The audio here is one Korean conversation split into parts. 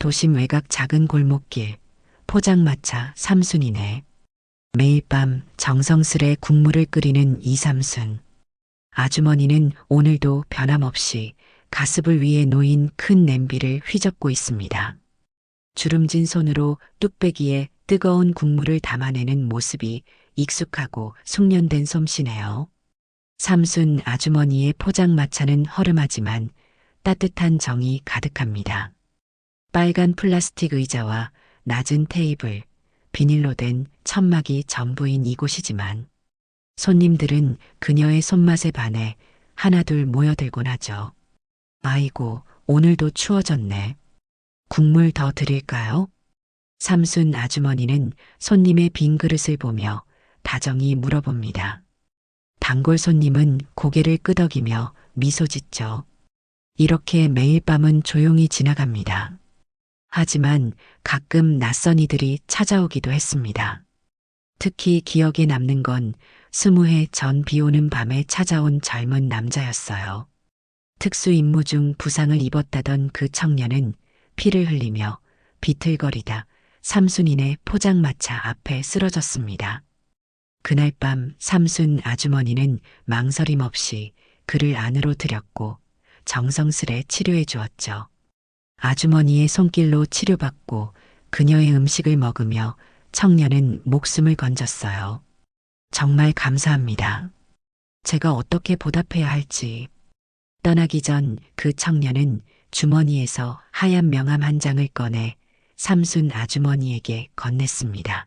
도심 외곽 작은 골목길, 포장마차 삼순이네. 매일 밤 정성스레 국물을 끓이는 이삼순. 아주머니는 오늘도 변함없이 가습을 위에 놓인 큰 냄비를 휘젓고 있습니다. 주름진 손으로 뚝배기에 뜨거운 국물을 담아내는 모습이 익숙하고 숙련된 솜씨네요. 삼순 아주머니의 포장마차는 허름하지만 따뜻한 정이 가득합니다. 빨간 플라스틱 의자와 낮은 테이블, 비닐로 된 천막이 전부인 이곳이지만 손님들은 그녀의 손맛에 반해 하나둘 모여들곤 하죠. 아이고, 오늘도 추워졌네. 국물 더 드릴까요? 삼순 아주머니는 손님의 빈 그릇을 보며 다정히 물어봅니다. 단골 손님은 고개를 끄덕이며 미소 짓죠. 이렇게 매일 밤은 조용히 지나갑니다. 하지만 가끔 낯선 이들이 찾아오기도 했습니다. 특히 기억에 남는 건 스무 해 전 비 오는 밤에 찾아온 젊은 남자였어요. 특수 임무 중 부상을 입었다던 그 청년은 피를 흘리며 비틀거리다 삼순이네 포장마차 앞에 쓰러졌습니다. 그날 밤 삼순 아주머니는 망설임 없이 그를 안으로 들였고 정성스레 치료해 주었죠. 아주머니의 손길로 치료받고 그녀의 음식을 먹으며 청년은 목숨을 건졌어요. 정말 감사합니다. 제가 어떻게 보답해야 할지. 떠나기 전 그 청년은 주머니에서 하얀 명함 한 장을 꺼내 삼순 아주머니에게 건넸습니다.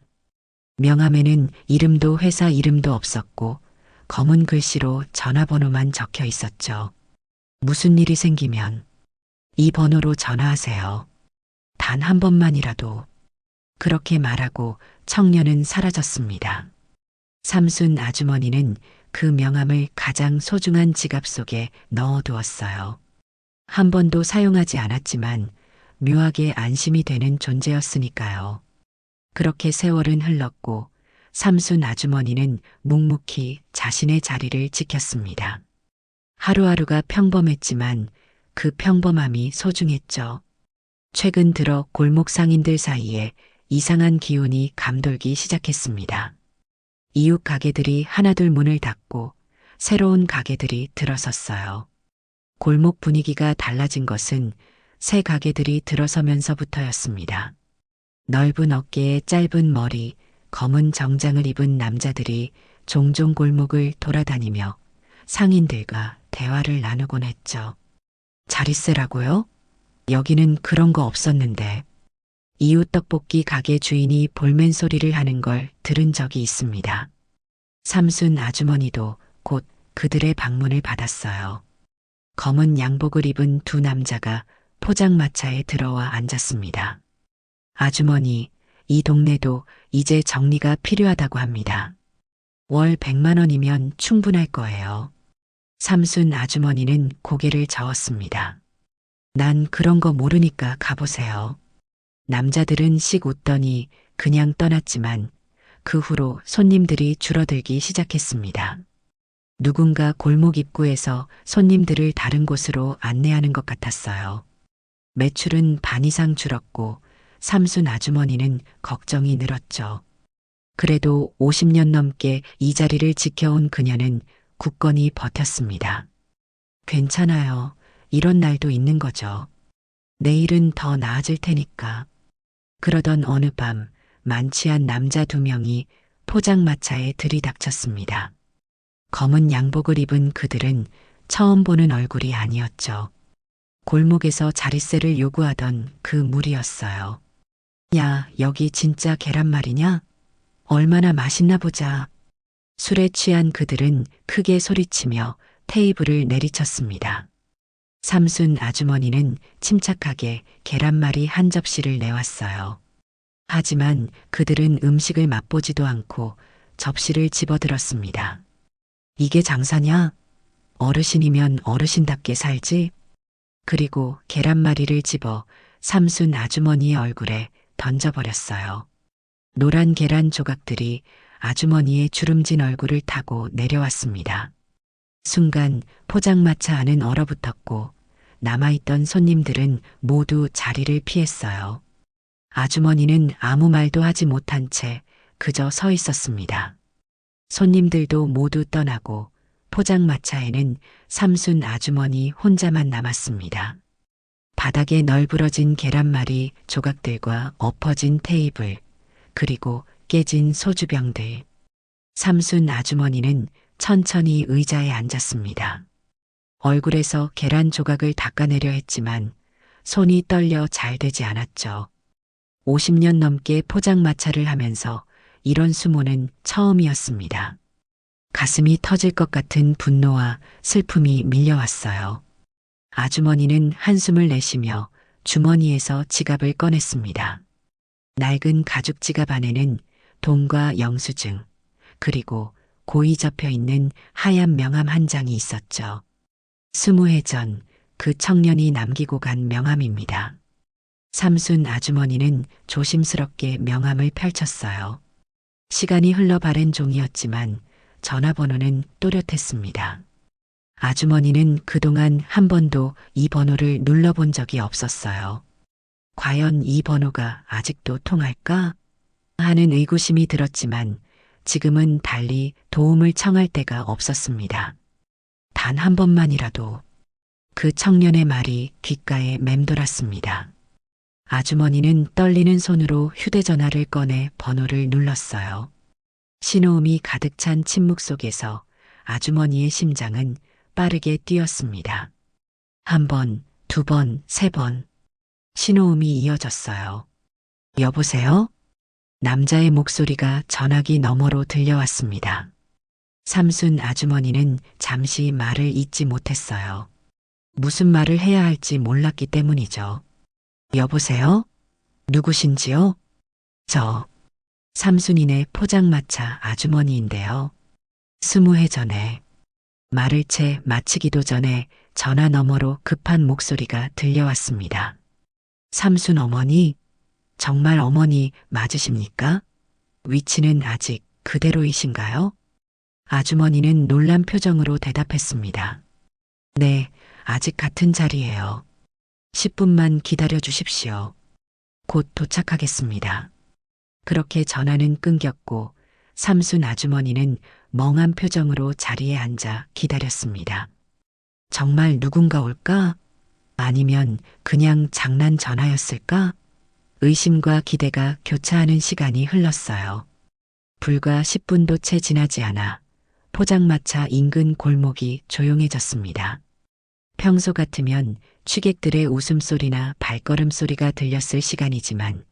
명함에는 이름도 회사 이름도 없었고 검은 글씨로 전화번호만 적혀 있었죠. 무슨 일이 생기면 이 번호로 전화하세요. 단 한 번만이라도. 그렇게 말하고 청년은 사라졌습니다. 삼순 아주머니는 그 명함을 가장 소중한 지갑 속에 넣어두었어요. 한 번도 사용하지 않았지만 묘하게 안심이 되는 존재였으니까요. 그렇게 세월은 흘렀고 삼순 아주머니는 묵묵히 자신의 자리를 지켰습니다. 하루하루가 평범했지만 그 평범함이 소중했죠. 최근 들어 골목 상인들 사이에 이상한 기운이 감돌기 시작했습니다. 이웃 가게들이 하나둘 문을 닫고 새로운 가게들이 들어섰어요. 골목 분위기가 달라진 것은 새 가게들이 들어서면서부터였습니다. 넓은 어깨에 짧은 머리, 검은 정장을 입은 남자들이 종종 골목을 돌아다니며 상인들과 대화를 나누곤 했죠. 자릿세라고요? 여기는 그런 거 없었는데. 이웃 떡볶이 가게 주인이 볼멘 소리를 하는 걸 들은 적이 있습니다. 삼순 아주머니도 곧 그들의 방문을 받았어요. 검은 양복을 입은 두 남자가 포장마차에 들어와 앉았습니다. 아주머니, 이 동네도 이제 정리가 필요하다고 합니다. 월 100만 원이면 충분할 거예요. 삼순 아주머니는 고개를 저었습니다. 난 그런 거 모르니까 가보세요. 남자들은 씩 웃더니 그냥 떠났지만 그 후로 손님들이 줄어들기 시작했습니다. 누군가 골목 입구에서 손님들을 다른 곳으로 안내하는 것 같았어요. 매출은 반 이상 줄었고 삼순 아주머니는 걱정이 늘었죠. 그래도 50년 넘게 이 자리를 지켜온 그녀는 굳건히 버텼습니다. 괜찮아요. 이런 날도 있는 거죠. 내일은 더 나아질 테니까. 그러던 어느 밤 만취한 남자 두 명이 포장마차에 들이닥쳤습니다. 검은 양복을 입은 그들은 처음 보는 얼굴이 아니었죠. 골목에서 자릿세를 요구하던 그 무리였어요. 야, 여기 진짜 계란말이냐? 얼마나 맛있나 보자. 술에 취한 그들은 크게 소리치며 테이블을 내리쳤습니다. 삼순 아주머니는 침착하게 계란말이 한 접시를 내왔어요. 하지만 그들은 음식을 맛보지도 않고 접시를 집어들었습니다. 이게 장사냐? 어르신이면 어르신답게 살지? 그리고 계란말이를 집어 삼순 아주머니의 얼굴에 던져버렸어요. 노란 계란 조각들이 아주머니의 주름진 얼굴을 타고 내려왔습니다. 순간 포장마차 안은 얼어붙었고 남아있던 손님들은 모두 자리를 피했어요. 아주머니는 아무 말도 하지 못한 채 그저 서 있었습니다. 손님들도 모두 떠나고 포장마차에는 삼순 아주머니 혼자만 남았습니다. 바닥에 널브러진 계란말이 조각들과 엎어진 테이블, 그리고 깨진 소주병들. 삼순 아주머니는 천천히 의자에 앉았습니다. 얼굴에서 계란 조각을 닦아내려 했지만 손이 떨려 잘 되지 않았죠. 50년 넘게 포장마차를 하면서 이런 수모는 처음이었습니다. 가슴이 터질 것 같은 분노와 슬픔이 밀려왔어요. 아주머니는 한숨을 내쉬며 주머니에서 지갑을 꺼냈습니다. 낡은 가죽 지갑 안에는 돈과 영수증, 그리고 고이 접혀 있는 하얀 명함 한 장이 있었죠. 스무 해 전 그 청년이 남기고 간 명함입니다. 삼순 아주머니는 조심스럽게 명함을 펼쳤어요. 시간이 흘러 바랜 종이었지만 전화번호는 또렷했습니다. 아주머니는 그동안 한 번도 이 번호를 눌러본 적이 없었어요. 과연 이 번호가 아직도 통할까? 하는 의구심이 들었지만 지금은 달리 도움을 청할 데가 없었습니다. 단 한 번만이라도 그 청년의 말이 귓가에 맴돌았습니다. 아주머니는 떨리는 손으로 휴대전화를 꺼내 번호를 눌렀어요. 신호음이 가득 찬 침묵 속에서 아주머니의 심장은 빠르게 뛰었습니다. 한 번, 두 번, 세 번. 신호음이 이어졌어요. 여보세요? 남자의 목소리가 전화기 너머로 들려왔습니다. 삼순 아주머니는 잠시 말을 잇지 못했어요. 무슨 말을 해야 할지 몰랐기 때문이죠. 여보세요? 누구신지요? 저, 삼순이네 포장마차 아주머니인데요. 스무 해 전에, 말을 채 마치기도 전에 전화 너머로 급한 목소리가 들려왔습니다. 삼순 어머니, 정말 어머니 맞으십니까? 위치는 아직 그대로이신가요? 아주머니는 놀란 표정으로 대답했습니다. 네, 아직 같은 자리예요. 10분만 기다려 주십시오. 곧 도착하겠습니다. 그렇게 전화는 끊겼고 삼순 아주머니는 멍한 표정으로 자리에 앉아 기다렸습니다. 정말 누군가 올까? 아니면 그냥 장난 전화였을까? 의심과 기대가 교차하는 시간이 흘렀어요. 불과 10분도 채 지나지 않아 포장마차 인근 골목이 조용해졌습니다. 평소 같으면 취객들의 웃음소리나 발걸음 소리가 들렸을 시간이지만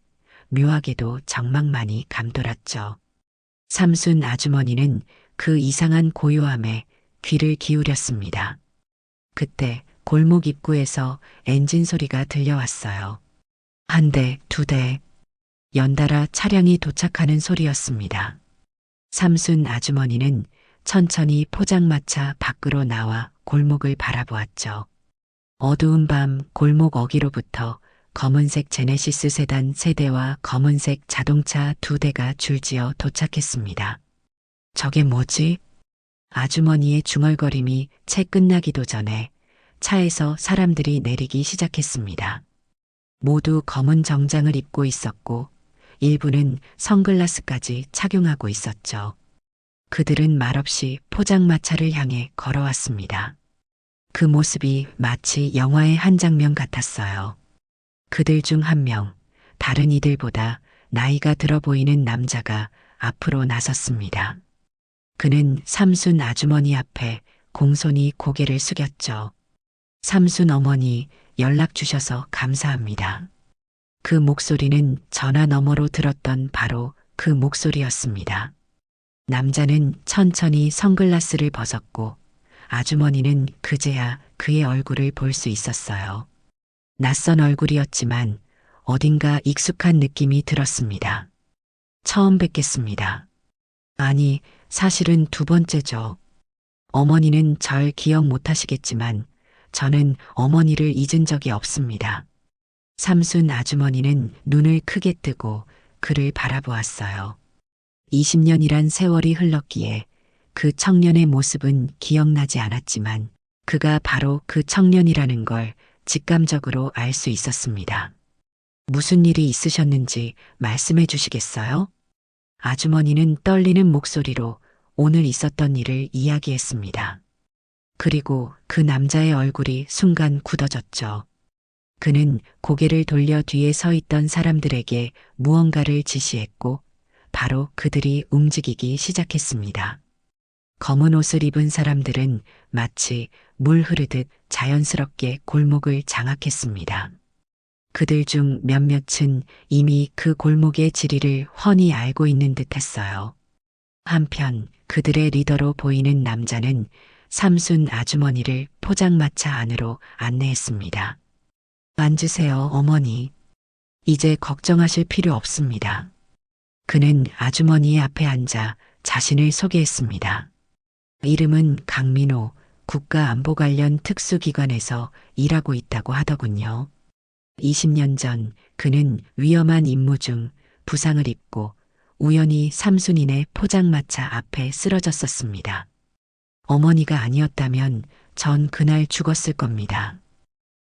묘하게도 정막만이 감돌았죠. 삼순 아주머니는 그 이상한 고요함에 귀를 기울였습니다. 그때 골목 입구에서 엔진 소리가 들려왔어요. 한 대, 두 대, 연달아 차량이 도착하는 소리였습니다. 삼순 아주머니는 천천히 포장마차 밖으로 나와 골목을 바라보았죠. 어두운 밤 골목 어기로부터 검은색 제네시스 세단 세 대와 검은색 자동차 두 대가 줄지어 도착했습니다. 저게 뭐지? 아주머니의 중얼거림이 채 끝나기도 전에 차에서 사람들이 내리기 시작했습니다. 모두 검은 정장을 입고 있었고 일부는 선글라스까지 착용하고 있었죠. 그들은 말없이 포장마차를 향해 걸어왔습니다. 그 모습이 마치 영화의 한 장면 같았어요. 그들 중 한 명, 다른 이들보다 나이가 들어 보이는 남자가 앞으로 나섰습니다. 그는 삼순 아주머니 앞에 공손히 고개를 숙였죠. 삼순 어머니 연락 주셔서 감사합니다. 그 목소리는 전화 너머로 들었던 바로 그 목소리였습니다. 남자는 천천히 선글라스를 벗었고 아주머니는 그제야 그의 얼굴을 볼 수 있었어요. 낯선 얼굴이었지만 어딘가 익숙한 느낌이 들었습니다. 처음 뵙겠습니다. 아니, 사실은 두 번째죠. 어머니는 절 기억 못 하시겠지만 저는 어머니를 잊은 적이 없습니다. 삼순 아주머니는 눈을 크게 뜨고 그를 바라보았어요. 20년이란 세월이 흘렀기에 그 청년의 모습은 기억나지 않았지만 그가 바로 그 청년이라는 걸 직감적으로 알 수 있었습니다. 무슨 일이 있으셨는지 말씀해 주시겠어요? 아주머니는 떨리는 목소리로 오늘 있었던 일을 이야기했습니다. 그리고 그 남자의 얼굴이 순간 굳어졌죠. 그는 고개를 돌려 뒤에 서 있던 사람들에게 무언가를 지시했고 바로 그들이 움직이기 시작했습니다. 검은 옷을 입은 사람들은 마치 물 흐르듯 자연스럽게 골목을 장악했습니다. 그들 중 몇몇은 이미 그 골목의 지리를 훤히 알고 있는 듯 했어요. 한편 그들의 리더로 보이는 남자는 삼순 아주머니를 포장마차 안으로 안내했습니다. 앉으세요, 어머니. 이제 걱정하실 필요 없습니다. 그는 아주머니의 앞에 앉아 자신을 소개했습니다. 이름은 강민호 국가안보 관련 특수기관에서 일하고 있다고 하더군요. 20년 전 그는 위험한 임무 중 부상을 입고 우연히 삼순인의 포장마차 앞에 쓰러졌었습니다. 어머니가 아니었다면 전 그날 죽었을 겁니다.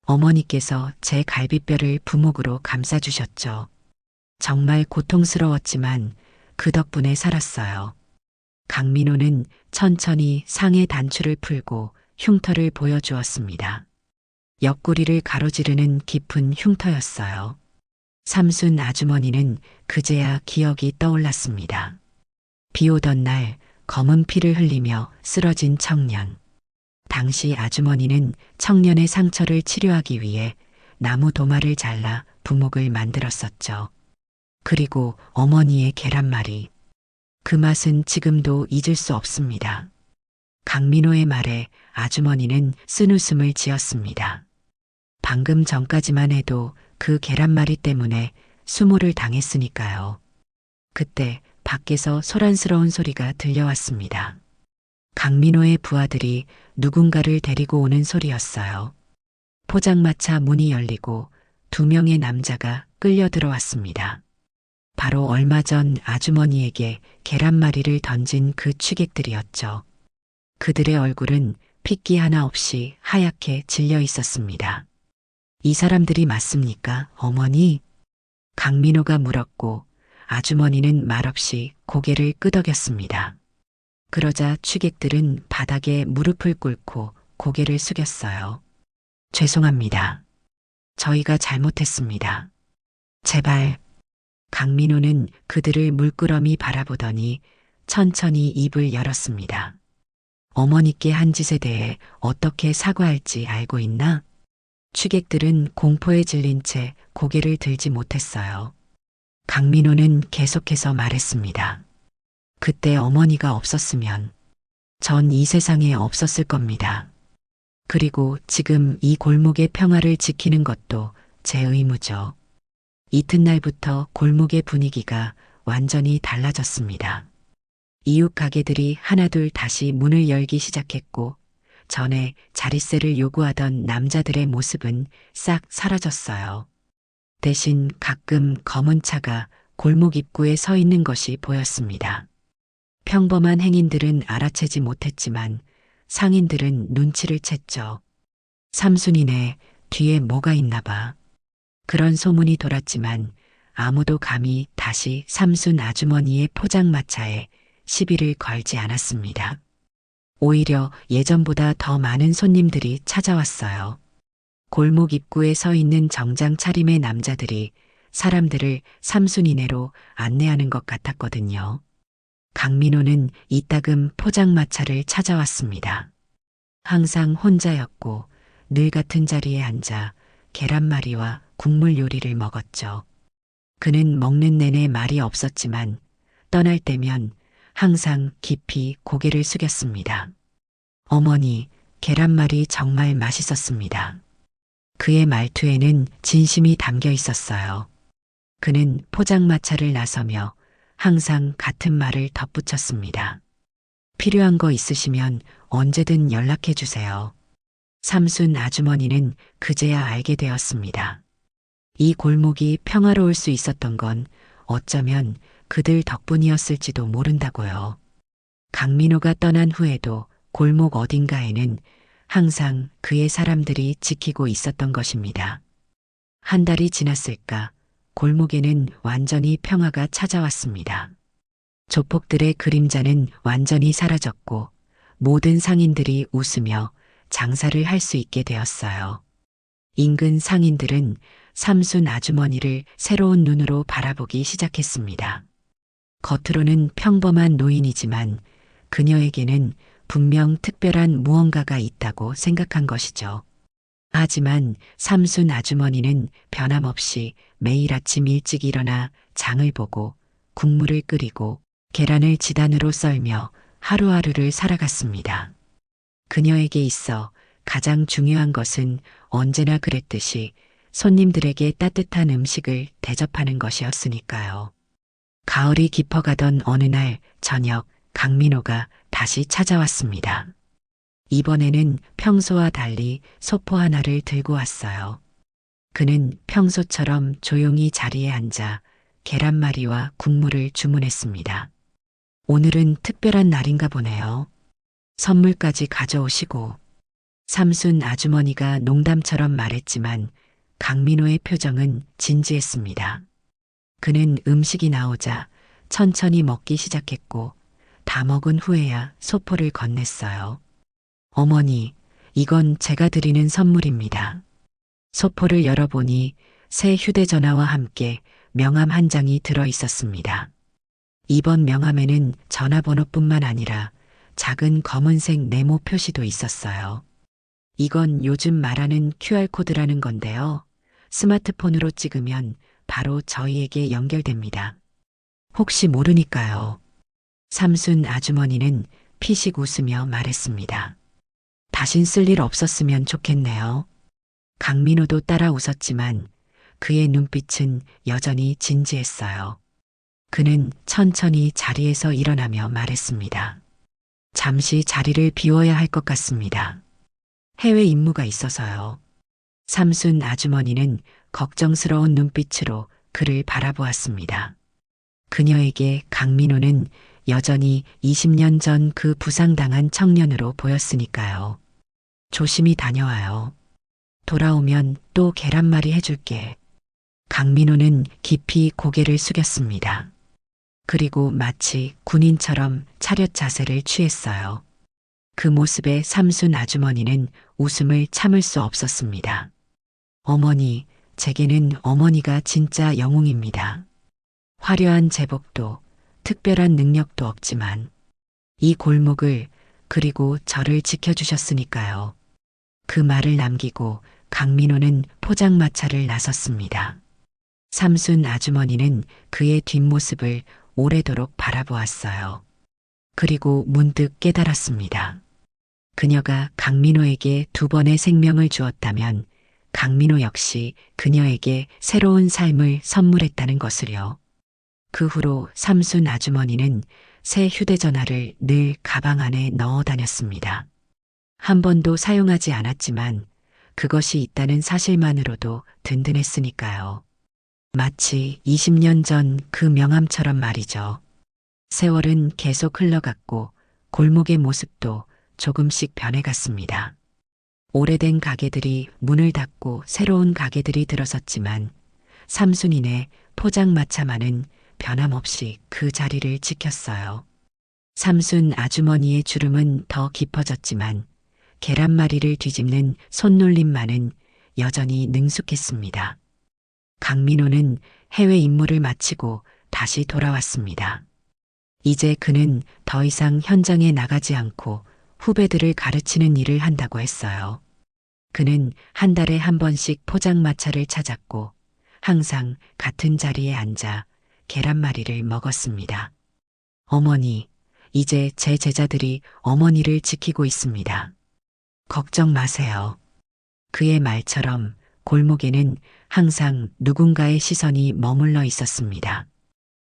어머니께서 제 갈비뼈를 부목으로 감싸주셨죠. 정말 고통스러웠지만 그 덕분에 살았어요. 강민호는 천천히 상의 단추를 풀고 흉터를 보여주었습니다. 옆구리를 가로지르는 깊은 흉터였어요. 삼순 아주머니는 그제야 기억이 떠올랐습니다. 비 오던 날 검은 피를 흘리며 쓰러진 청년. 당시 아주머니는 청년의 상처를 치료하기 위해 나무 도마를 잘라 부목을 만들었었죠. 그리고 어머니의 계란말이. 그 맛은 지금도 잊을 수 없습니다. 강민호의 말에 아주머니는 쓴 웃음을 지었습니다. 방금 전까지만 해도 그 계란말이 때문에 수모를 당했으니까요. 그때 밖에서 소란스러운 소리가 들려왔습니다. 강민호의 부하들이 누군가를 데리고 오는 소리였어요. 포장마차 문이 열리고 두 명의 남자가 끌려 들어왔습니다. 바로 얼마 전 아주머니에게 계란말이를 던진 그 취객들이었죠. 그들의 얼굴은 핏기 하나 없이 하얗게 질려 있었습니다. 이 사람들이 맞습니까, 어머니? 강민호가 물었고 아주머니는 말없이 고개를 끄덕였습니다. 그러자 취객들은 바닥에 무릎을 꿇고 고개를 숙였어요. 죄송합니다. 저희가 잘못했습니다. 제발. 강민호는 그들을 물끄러미 바라보더니 천천히 입을 열었습니다. 어머니께 한 짓에 대해 어떻게 사과할지 알고 있나? 취객들은 공포에 질린 채 고개를 들지 못했어요. 강민호는 계속해서 말했습니다. 그때 어머니가 없었으면 전 이 세상에 없었을 겁니다. 그리고 지금 이 골목의 평화를 지키는 것도 제 의무죠. 이튿날부터 골목의 분위기가 완전히 달라졌습니다. 이웃 가게들이 하나둘 다시 문을 열기 시작했고 전에 자릿세를 요구하던 남자들의 모습은 싹 사라졌어요. 대신 가끔 검은 차가 골목 입구에 서 있는 것이 보였습니다. 평범한 행인들은 알아채지 못했지만 상인들은 눈치를 챘죠. 삼순이네 뒤에 뭐가 있나 봐. 그런 소문이 돌았지만 아무도 감히 다시 삼순 아주머니의 포장마차에 시비를 걸지 않았습니다. 오히려 예전보다 더 많은 손님들이 찾아왔어요. 골목 입구에 서 있는 정장 차림의 남자들이 사람들을 삼순이네로 안내하는 것 같았거든요. 강민호는 이따금 포장마차를 찾아왔습니다. 항상 혼자였고 늘 같은 자리에 앉아 계란말이와 국물 요리를 먹었죠. 그는 먹는 내내 말이 없었지만 떠날 때면 항상 깊이 고개를 숙였습니다. 어머니, 계란말이 정말 맛있었습니다. 그의 말투에는 진심이 담겨 있었어요. 그는 포장마차를 나서며 항상 같은 말을 덧붙였습니다. 필요한 거 있으시면 언제든 연락해 주세요. 삼순 아주머니는 그제야 알게 되었습니다. 이 골목이 평화로울 수 있었던 건 어쩌면 그들 덕분이었을지도 모른다고요. 강민호가 떠난 후에도 골목 어딘가에는 항상 그의 사람들이 지키고 있었던 것입니다. 한 달이 지났을까 골목에는 완전히 평화가 찾아왔습니다. 조폭들의 그림자는 완전히 사라졌고 모든 상인들이 웃으며 장사를 할 수 있게 되었어요. 인근 상인들은 삼순 아주머니를 새로운 눈으로 바라보기 시작했습니다. 겉으로는 평범한 노인이지만 그녀에게는 분명 특별한 무언가가 있다고 생각한 것이죠. 하지만 삼순 아주머니는 변함없이 매일 아침 일찍 일어나 장을 보고 국물을 끓이고 계란을 지단으로 썰며 하루하루를 살아갔습니다. 그녀에게 있어 가장 중요한 것은 언제나 그랬듯이 손님들에게 따뜻한 음식을 대접하는 것이었으니까요. 가을이 깊어가던 어느 날 저녁 강민호가 다시 찾아왔습니다. 이번에는 평소와 달리 소포 하나를 들고 왔어요. 그는 평소처럼 조용히 자리에 앉아 계란말이와 국물을 주문했습니다. 오늘은 특별한 날인가 보네요. 선물까지 가져오시고 삼순 아주머니가 농담처럼 말했지만 강민호의 표정은 진지했습니다. 그는 음식이 나오자 천천히 먹기 시작했고 다 먹은 후에야 소포를 건넸어요. 어머니, 이건 제가 드리는 선물입니다. 소포를 열어보니 새 휴대전화와 함께 명함 한 장이 들어 있었습니다. 이번 명함에는 전화번호뿐만 아니라 작은 검은색 네모 표시도 있었어요. 이건 요즘 말하는 QR코드라는 건데요. 스마트폰으로 찍으면 바로 저희에게 연결됩니다. 혹시 모르니까요. 삼순 아주머니는 피식 웃으며 말했습니다. 다신 쓸 일 없었으면 좋겠네요. 강민호도 따라 웃었지만 그의 눈빛은 여전히 진지했어요. 그는 천천히 자리에서 일어나며 말했습니다. 잠시 자리를 비워야 할 것 같습니다. 해외 임무가 있어서요. 삼순 아주머니는 걱정스러운 눈빛으로 그를 바라보았습니다. 그녀에게 강민호는 여전히 20년 전 그 부상당한 청년으로 보였으니까요. 조심히 다녀와요. 돌아오면 또 계란말이 해줄게. 강민호는 깊이 고개를 숙였습니다. 그리고 마치 군인처럼 차렷 자세를 취했어요. 그 모습에 삼순 아주머니는 웃음을 참을 수 없었습니다. 어머니, 제게는 어머니가 진짜 영웅입니다. 화려한 제복도 특별한 능력도 없지만 이 골목을 그리고 저를 지켜주셨으니까요. 그 말을 남기고 강민호는 포장마차를 나섰습니다. 삼순 아주머니는 그의 뒷모습을 오래도록 바라보았어요. 그리고 문득 깨달았습니다. 그녀가 강민호에게 두 번의 생명을 주었다면 강민호 역시 그녀에게 새로운 삶을 선물했다는 것을요. 그 후로 삼순 아주머니는 새 휴대전화를 늘 가방 안에 넣어 다녔습니다. 한 번도 사용하지 않았지만 그것이 있다는 사실만으로도 든든했으니까요. 마치 20년 전 그 명함처럼 말이죠. 세월은 계속 흘러갔고 골목의 모습도 조금씩 변해갔습니다. 오래된 가게들이 문을 닫고 새로운 가게들이 들어섰지만 삼순이네 포장마차만은 변함없이 그 자리를 지켰어요. 삼순 아주머니의 주름은 더 깊어졌지만 계란말이를 뒤집는 손놀림만은 여전히 능숙했습니다. 강민호는 해외 임무를 마치고 다시 돌아왔습니다. 이제 그는 더 이상 현장에 나가지 않고 후배들을 가르치는 일을 한다고 했어요. 그는 한 달에 한 번씩 포장마차를 찾았고 항상 같은 자리에 앉아 계란말이를 먹었습니다. 어머니, 이제 제 제자들이 어머니를 지키고 있습니다. 걱정 마세요. 그의 말처럼 골목에는 항상 누군가의 시선이 머물러 있었습니다.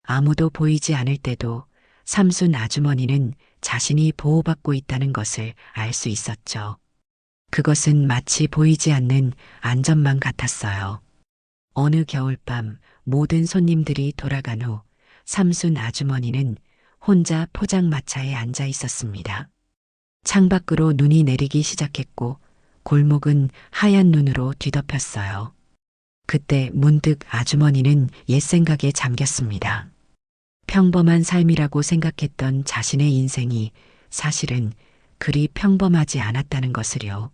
아무도 보이지 않을 때도 삼순 아주머니는 자신이 보호받고 있다는 것을 알 수 있었죠. 그것은 마치 보이지 않는 안전망 같았어요. 어느 겨울밤 모든 손님들이 돌아간 후 삼순 아주머니는 혼자 포장마차에 앉아 있었습니다. 창밖으로 눈이 내리기 시작했고 골목은 하얀 눈으로 뒤덮였어요. 그때 문득 아주머니는 옛 생각에 잠겼습니다. 평범한 삶이라고 생각했던 자신의 인생이 사실은 그리 평범하지 않았다는 것을요.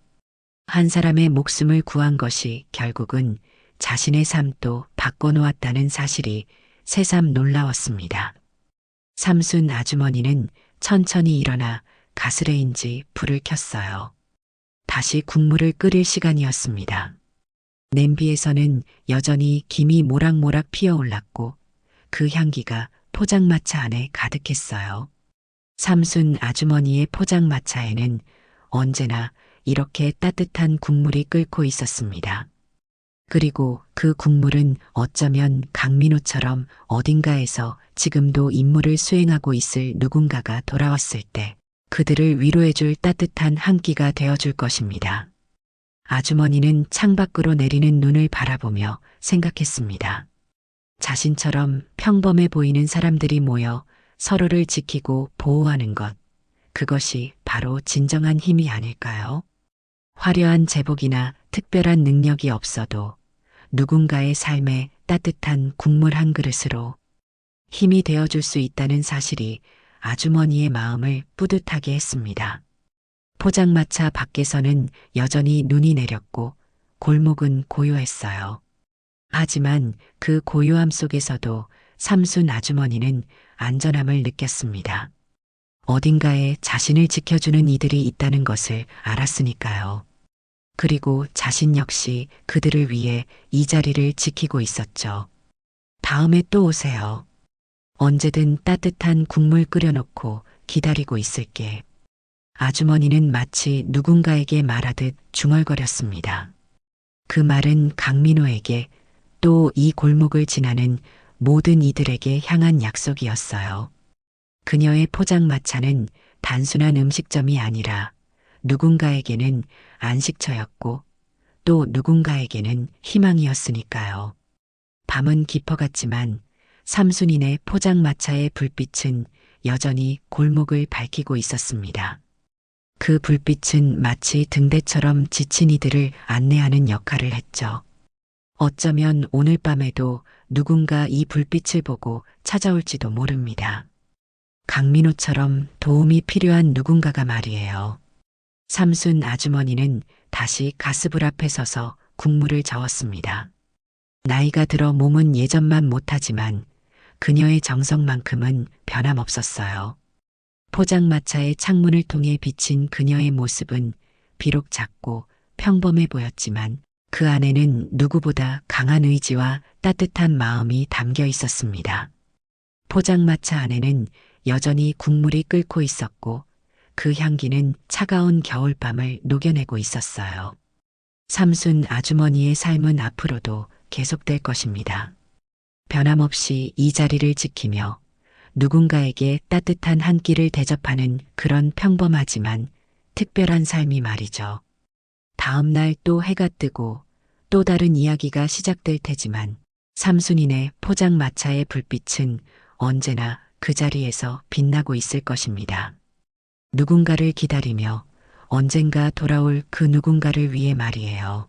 한 사람의 목숨을 구한 것이 결국은 자신의 삶도 바꿔놓았다는 사실이 새삼 놀라웠습니다. 삼순 아주머니는 천천히 일어나 가스레인지 불을 켰어요. 다시 국물을 끓일 시간이었습니다. 냄비에서는 여전히 김이 모락모락 피어올랐고 그 향기가 포장마차 안에 가득했어요. 삼순 아주머니의 포장마차에는 언제나 이렇게 따뜻한 국물이 끓고 있었습니다. 그리고 그 국물은 어쩌면 강민호처럼 어딘가에서 지금도 임무를 수행하고 있을 누군가가 돌아왔을 때 그들을 위로해줄 따뜻한 한 끼가 되어줄 것입니다. 아주머니는 창밖으로 내리는 눈을 바라보며 생각했습니다. 자신처럼 평범해 보이는 사람들이 모여 서로를 지키고 보호하는 것, 그것이 바로 진정한 힘이 아닐까요? 화려한 제복이나 특별한 능력이 없어도 누군가의 삶에 따뜻한 국물 한 그릇으로 힘이 되어줄 수 있다는 사실이 아주머니의 마음을 뿌듯하게 했습니다. 포장마차 밖에서는 여전히 눈이 내렸고 골목은 고요했어요. 하지만 그 고요함 속에서도 삼순 아주머니는 안전함을 느꼈습니다. 어딘가에 자신을 지켜주는 이들이 있다는 것을 알았으니까요. 그리고 자신 역시 그들을 위해 이 자리를 지키고 있었죠. 다음에 또 오세요. 언제든 따뜻한 국물 끓여놓고 기다리고 있을게. 아주머니는 마치 누군가에게 말하듯 중얼거렸습니다. 그 말은 강민호에게 또 이 골목을 지나는 모든 이들에게 향한 약속이었어요. 그녀의 포장마차는 단순한 음식점이 아니라 누군가에게는 안식처였고 또 누군가에게는 희망이었으니까요. 밤은 깊어갔지만 삼순인의 포장마차의 불빛은 여전히 골목을 밝히고 있었습니다. 그 불빛은 마치 등대처럼 지친 이들을 안내하는 역할을 했죠. 어쩌면 오늘 밤에도 누군가 이 불빛을 보고 찾아올지도 모릅니다. 강민호처럼 도움이 필요한 누군가가 말이에요. 삼순 아주머니는 다시 가스불 앞에 서서 국물을 저었습니다. 나이가 들어 몸은 예전만 못하지만 그녀의 정성만큼은 변함없었어요. 포장마차의 창문을 통해 비친 그녀의 모습은 비록 작고 평범해 보였지만 그 안에는 누구보다 강한 의지와 따뜻한 마음이 담겨 있었습니다. 포장마차 안에는 여전히 국물이 끓고 있었고 그 향기는 차가운 겨울밤을 녹여내고 있었어요. 삼순 아주머니의 삶은 앞으로도 계속될 것입니다. 변함없이 이 자리를 지키며 누군가에게 따뜻한 한 끼를 대접하는 그런 평범하지만 특별한 삶이 말이죠. 다음 날 또 해가 뜨고 또 다른 이야기가 시작될 테지만 삼순인의 포장마차의 불빛은 언제나 그 자리에서 빛나고 있을 것입니다. 누군가를 기다리며 언젠가 돌아올 그 누군가를 위해 말이에요.